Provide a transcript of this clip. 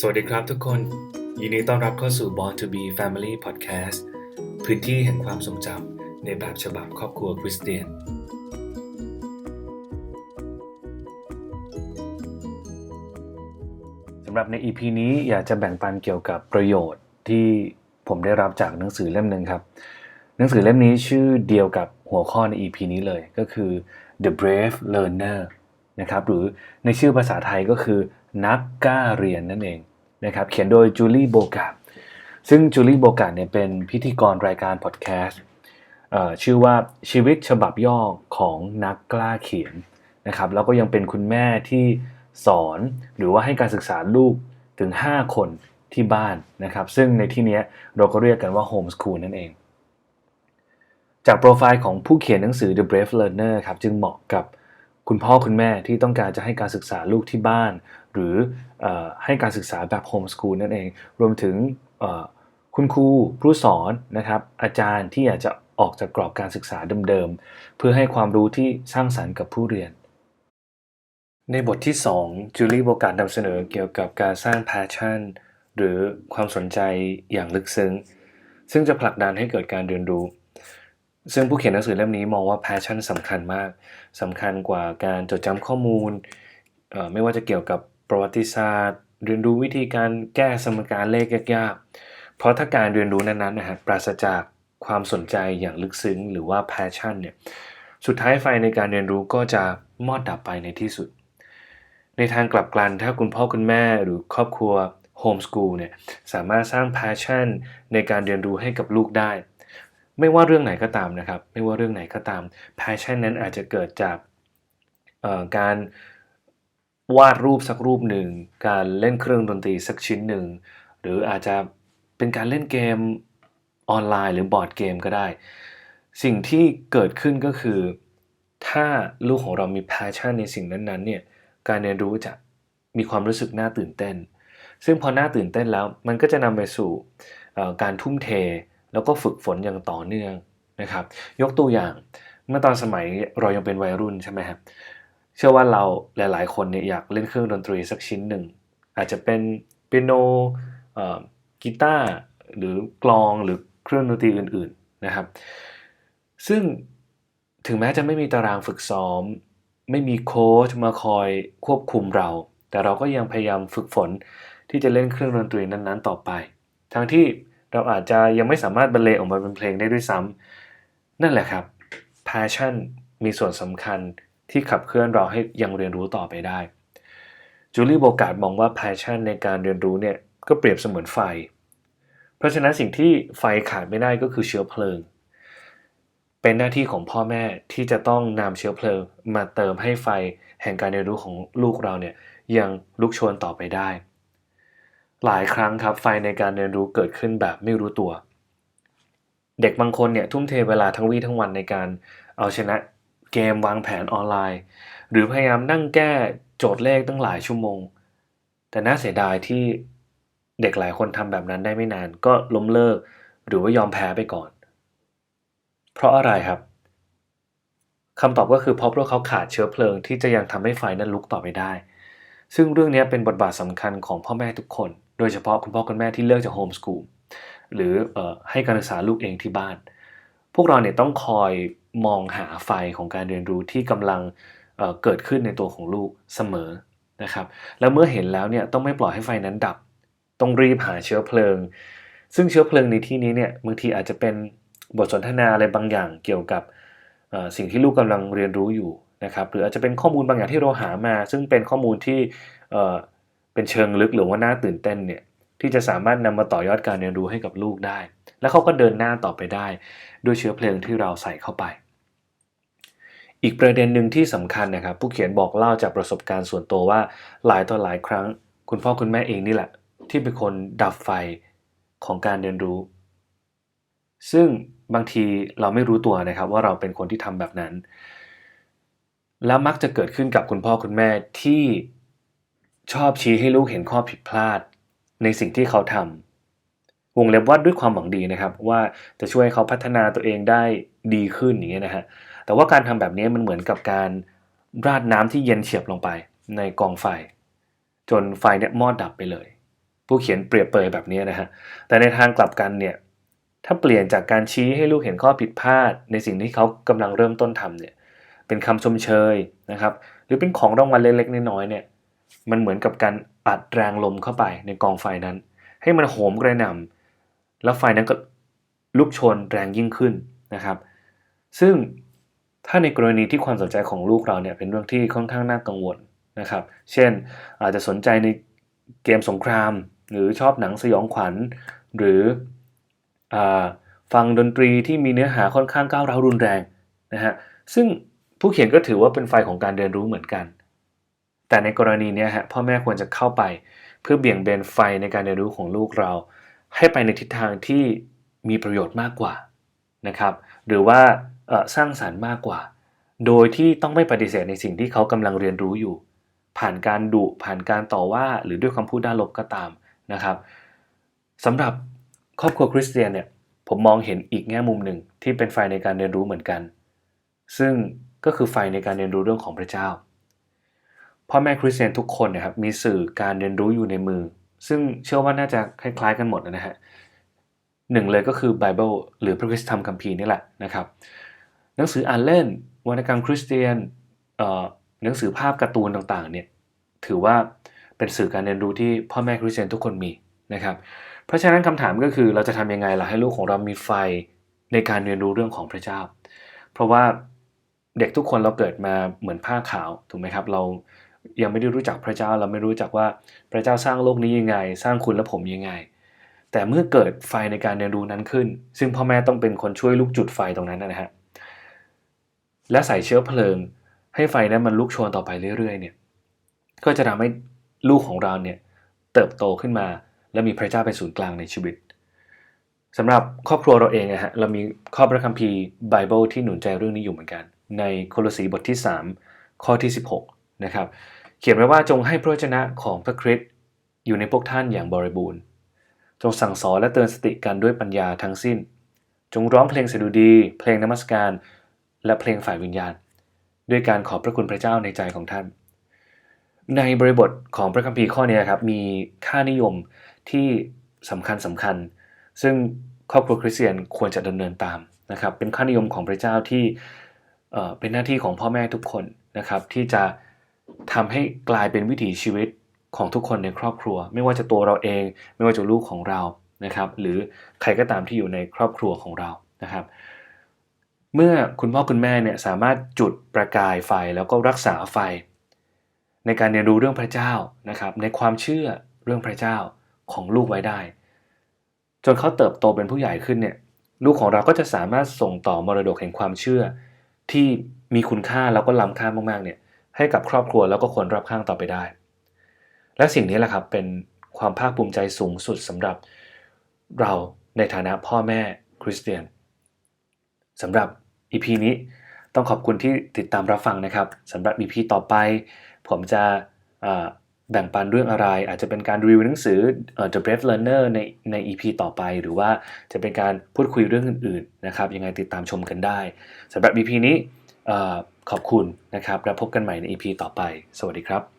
สวัสดีครับทุกคน ยินดีต้อนรับเข้าสู่ Born to be Family Podcast พื้นที่แห่งความทรงจำในแบบฉบับครอบครัวคริสเตียน สำหรับใน EP นี้อยากจะแบ่งปันเกี่ยวกับประโยชน์ที่ผมได้รับจากหนังสือเล่มหนึ่งครับ หนังสือเล่มนี้ชื่อเดียวกับหัวข้อใน EP นี้เลยก็คือ The Brave Learner นะครับหรือในชื่อภาษาไทยก็คือ นักกล้าเรียนนั่นเองนะครับเขียนโดยจูลี่โบกาซึ่งจูลี่โบกาเนี่ยเป็นพิธีกรรายการพอดแคสต์ชื่อว่าชีวิตฉบับย่อของนักกล้าเขียนนะครับแล้วก็ยังเป็นคุณแม่ที่สอนหรือว่าให้การศึกษาลูกถึง 5 คนที่บ้านนะครับซึ่งในที่นี้เราก็เรียกกันว่าโฮมสคูลนั่นเอง จากโปรไฟล์ของผู้เขียนหนังสือ The Brave Learner ครับจึงเหมาะกับคุณพ่อคุณแม่ที่ต้องการจะให้การศึกษาลูกที่บ้าน หรืออให้การศึกษาแบบโฮมสคูลนั่นเอง รวมถึงคุณครูผู้สอนนะครับ อาจารย์ที่อยากจะออกจากกรอบการศึกษาเดิมๆ เพื่อให้ความรู้ที่สร้างสรรค์กับผู้เรียน ในบทที่ 2 จูลี่โบการนำเสนอเกี่ยวกับการสร้าง passion หรือความสนใจอย่างลึกซึ้ง ซึ่งจะผลักดันให้เกิดการเรียนรู้ ซึ่งผู้เขียนหนังสือเล่มนี้มองว่า passion สำคัญมากสำคัญกว่าการจดจำข้อมูล ไม่ว่าจะเกี่ยวกับ ประวัติศาสตร์ เรียนรู้วิธีการแก้สมการเลขยากๆ เพราะถ้าการเรียนรู้นั้นๆนะฮะปราศจากความสนใจอย่างลึกซึ้งหรือว่า passion เนี่ยสุดท้ายไฟในการเรียนรู้ก็จะมอดดับไปในที่สุด ในทางกลับกันถ้าคุณพ่อคุณแม่หรือครอบครัวโฮมสกูลเนี่ยสามารถสร้าง passion ในการเรียนรู้ให้กับลูกได้ ไม่ว่าเรื่องไหนก็ตามนะครับ ไม่ว่าเรื่องไหนก็ตาม passion นั้นอาจจะเกิดจากการ วาดรูปสักรูปหนึ่ง การเล่นเครื่องดนตรีสักชิ้นหนึ่ง หรืออาจจะเป็นการเล่นเกมออนไลน์หรือบอร์ดเกมก็ได้ สิ่งที่เกิดขึ้นก็คือ ถ้าลูกของเรามี passion ในสิ่งนั้นๆเนี่ยการเรียนรู้จะมีความรู้สึกน่าตื่นเต้น ซึ่งพอน่าตื่นเต้นแล้ว มันก็จะนำไปสู่การทุ่มเท แล้วก็ฝึกฝนอย่างต่อเนื่องนะครับ ยกตัวอย่างเมื่อตอนสมัยเรายังเป็นวัยรุ่นใช่ไหมครับ เชื่อว่าเราหลายๆ คนเนี่ยอยากเล่นเครื่องดนตรีสักชิ้นหนึ่ง อาจจะเป็นเปียโนกีตาร์หรือกลองหรือเครื่องดนตรีอื่น ๆนะครับ ซึ่งถึงแม้จะไม่มีตารางฝึกซ้อม ไม่มีโค้ชมาคอยควบคุมเรา แต่เราก็ยังพยายามฝึกฝนที่จะเล่นเครื่องดนตรีนั้นๆ ต่อไป ทั้งที่เราอาจจะยังไม่สามารถบรรเลงออกมาเป็นเพลงได้ด้วยซ้ำนั่นแหละครับ passion มีส่วนสำคัญ ที่ขับเคลื่อนเราให้ยังเรียนรู้ต่อไปได้ จูลี่โบกาดมองว่า passion ในการเรียนรู้เนี่ยก็เปรียบเสมือนไฟ เพราะฉะนั้นสิ่งที่ไฟขาดไม่ได้ก็คือเชื้อเพลิง เป็นหน้าที่ของพ่อแม่ที่จะต้องนำเชื้อเพลิง มาเติมให้ไฟแห่งการเรียนรู้ของลูกเราเนี่ยยังลุกโชนต่อไปได้ หลายครั้งครับไฟในการเรียนรู้เกิดขึ้นแบบไม่รู้ตัว เด็กบางคนเนี่ยทุ่มเทเวลาทั้งวี่ทั้งวันในการเอาชนะ เกมวางแผนออนไลน์ หรือพยายามนั่งแก้โจทย์เลขตั้งหลายชั่วโมง แต่น่าเสียดายที่เด็กหลายคนทำแบบนั้นได้ไม่นานก็ล้มเลิก หรือว่ายอมแพ้ไปก่อน เพราะอะไรครับคำตอบก็คือเพราะพวกเขาขาดเชื้อเพลิงที่จะยังทำให้ไฟนั้นลุกต่อไปได้ ซึ่งเรื่องนี้เป็นบทบาทสำคัญของพ่อแม่ทุกคน โดยเฉพาะคุณพ่อคุณแม่ที่เลือกจากโฮมสกูลหรืออให้การศึกษาลูกเองที่บ้าน พวกเราเนี่ยต้องคอย มองหาไฟของการเรียนรู้ที่กำลังเเกิดขึ้นในตัวของลูกเสมอนะครับแล้วเมื่อเห็นแล้วเนี่ยต้องไม่ปล่อยให้ไฟนั้นดับ ต้องรีบหาเชื้อเพลิง ซึ่งเชื้อเพลิงในที่นี้เนี่ยบางทีอาจจะเป็นบทสนทนาอะไรบางอย่างเกี่ยวกับสิ่งที่ลูกกำลังเรียนรู้อยู่นะครับหรืออาจจะเป็นข้อมูลบางอย่างที่เราหามา ซึ่งเป็นข้อมูลที่เป็นเชิงลึกหรือว่าน่าตื่นเต้นเนี่ยที่จะสามารถนำมาต่อยอดการเรียนรู้ให้กับลูกได้ และเขาก็เดินหน้าต่อไปได้ ด้วยเชื้อเพลิงที่เราใส่เข้าไป อีกประเด็นหนึ่งที่สำคัญนะครับผู้เขียนบอกเล่าจากประสบการณ์ส่วนตัวว่าหลายต่อหลายครั้ง คุณพ่อคุณแม่เองนี่แหละ ที่เป็นคนดับไฟของการเรียนรู้ ซึ่งบางทีเราไม่รู้ตัวนะครับว่าเราเป็นคนที่ทำแบบนั้น แล้วมักจะเกิดขึ้นกับคุณพ่อคุณแม่ที่ชอบชี้ให้ลูกเห็นข้อผิดพลาด ในสิ่งที่เขาทำวงเล็บว่าด้วยความหวังดีนะครับ ว่าจะช่วยเขาพัฒนาตัวเองได้ดีขึ้นอย่างเงี้ยนะฮะ แต่ว่าการทำแบบนี้มันเหมือนกับการราดน้ำที่เย็นเฉียบลงไปในกองไฟ จนไฟเนี่ยมอดดับไปเลย ผู้เขียนเปรียบเปรยแบบนี้นะฮะแต่ในทางกลับกันเนี่ยถ้าเปลี่ยนจากการชี้ให้ลูกเห็นข้อผิดพลาด ในสิ่งที่เขากำลังเริ่มต้นทำเนี่ยเป็นคำชมเชยนะครับ หรือเป็นของรางวัลเล็กๆน้อยๆเนี่ยมันเหมือนกับการอัดแรงลมเข้าไปในกองไฟนั้น ให้มันโหมกระหน่ำแล้วไฟนั้นก็ลุกโชนแรงยิ่งขึ้นนะครับ ซึ่ง ถ้าในกรณีที่ความสนใจของลูกเราเนี่ยเป็นเรื่องที่ค่อนข้างน่ากังวลนะครับ เช่นอาจจะสนใจในเกมสงคราม หรือชอบหนังสยองขวัญ หรืออฟังดนตรีที่มีเนื้อหาค่อนข้างก้าวร้าวรุนแรงนะฮะซึ่งผู้เขียนก็ถือว่าเป็นไฟของการเรียนรู้เหมือนกัน แต่ในกรณีนี้ฮะพ่อแม่ควรจะเข้าไป เพื่อเบี่ยงเบนไฟในการเรียนรู้ของลูกเรา ให้ไปในทิศทางที่มีประโยชน์มากกว่านะครับ หรือว่า สร้างสารรค์มากกว่า โดยที่ต้องไม่ปฏิเสธในสิ่งที่เขากำลังเรียนรู้อยู่ ผ่านการดุผ่านการต่อว่าหรือด้วยคำพูดด้านลบก็ตามนะครับสำหรับครอบครัวคริสเตียนเนี่ยผมมองเห็นอีกแง่มุมหนึ่งที่เป็นไฟในการเรียนรู้เหมือนกัน ซึ่งก็คือไฟในการเรียนรู้เรื่องของพระเจ้าพ่อแม่คริสเตียนทุกคนนะครับมีสื่อการเรียนรู้อยู่ในมือ ซึ่งเชื่อว่าน่าจะคล้ายๆกันหมดนะฮะหนึ่งเลยก็คือไบเบิลหรือพระคริสตธรรมคัมภีร์นี่แหละนะครับ หนังสืออ่านเล่น วรรณกรรมคริสเตียนหนังสือภาพการ์ตูนต่างๆเนี่ยถือว่าเป็นสื่อการเรียนรู้ที่พ่อแม่คริสเตียนทุกคนมีนะครับเพราะฉะนั้นคำถามก็คือเราจะทำยังไงล่ะให้ลูกของเรามีไฟในการเรียนรู้เรื่องของพระเจ้า เพราะว่าเด็กทุกคนเราเกิดมาเหมือนผ้าขาวถูกไหมครับเรายังไม่ได้รู้จักพระเจ้าเราไม่รู้จักว่าพระเจ้าสร้างโลกนี้ยังไง สร้างคุณและผมยังไง แต่เมื่อเกิดไฟในการเรียนรู้นั้นขึ้น ซึ่งพ่อแม่ต้องเป็นคนช่วยลูกจุดไฟตรงนั้นนะฮะ และใส่เชื้อเพลิง ให้ไฟนั้นมันลุกโชนต่อไปเรื่อยๆเนี่ยก็จะทำให้ลูกของเราเนี่ยเติบโตขึ้นมา และมีพระเจ้าเป็นศูนย์กลางในชีวิตสำหรับครอบครัวเราเองนะฮะเรามีข้อพระคัมภีร์ไบเบิลที่หนุนใจเรื่องนี้อยู่เหมือนกัน ในโคโลสีบทที่ 3 ข้อที่ 16นะครับเขียนไว้ว่าจงให้พระวจนะของพระคริสต์อยู่ในพวกท่านอย่างบริบูรณ์ จงสั่งสอนและเตือนสติกันด้วยปัญญาทั้งสิ้น จงร้องเพลงสดุดี เพลงนมัสการ และเพลงฝ่ายวิญญาณ ด้วยการขอบพระคุณพระเจ้าในใจของท่าน ในบริบทของพระคัมภีร์ข้อนี้ครับมีค่านิยมที่สำคัญสำคัญ ซึ่งครอบครัวคริสเตียนควรจะดำเนินตามนะครับ เป็นค่านิยมของพระเจ้าที่เอ่อเป็นหน้าที่ของพ่อแม่ทุกคนนะครับ ที่จะทำให้กลายเป็นวิถีชีวิตของทุกคนในครอบครัว ไม่ว่าจะตัวเราเอง ไม่ว่าจะลูกของเรานะครับ หรือใครก็ตามที่อยู่ในครอบครัวของเรานะครับ เมื่อคุณพ่อคุณแม่เนี่ยสามารถจุดประกายไฟแล้วก็รักษาไฟ ในการเรียนรู้เรื่องพระเจ้านะครับ ในความเชื่อเรื่องพระเจ้าของลูกไว้ได้ จนเขาเติบโตเป็นผู้ใหญ่ขึ้นเนี่ยลูกของเราก็จะสามารถส่งต่อมรดกแห่งความเชื่อ ที่มีคุณค่าแล้วก็ล้ำค่ามากๆเนี่ยให้กับครอบครัวแล้วก็คนรอบข้างต่อไปได้ และสิ่งนี้แหละครับเป็นความภาคภูมิใจสูงสุดสำหรับเราในฐานะพ่อแม่คริสเตียนสำหรับ EP นี้ต้องขอบคุณที่ติดตามรับฟังนะครับสำหรับ EP ต่อไป ผมจะแบ่งปันเรื่องอะไร อาจจะเป็นการรีวิวหนังสือ The Brave Learner ในใน EP ต่อไป หรือว่าจะเป็นการพูดคุยเรื่องอื่นๆนะครับยังไงติดตามชมกันได้สำหรับ EP นี้ขอบคุณนะครับ แล้วพบกันใหม่ใน EP ต่อไป สวัสดีครับ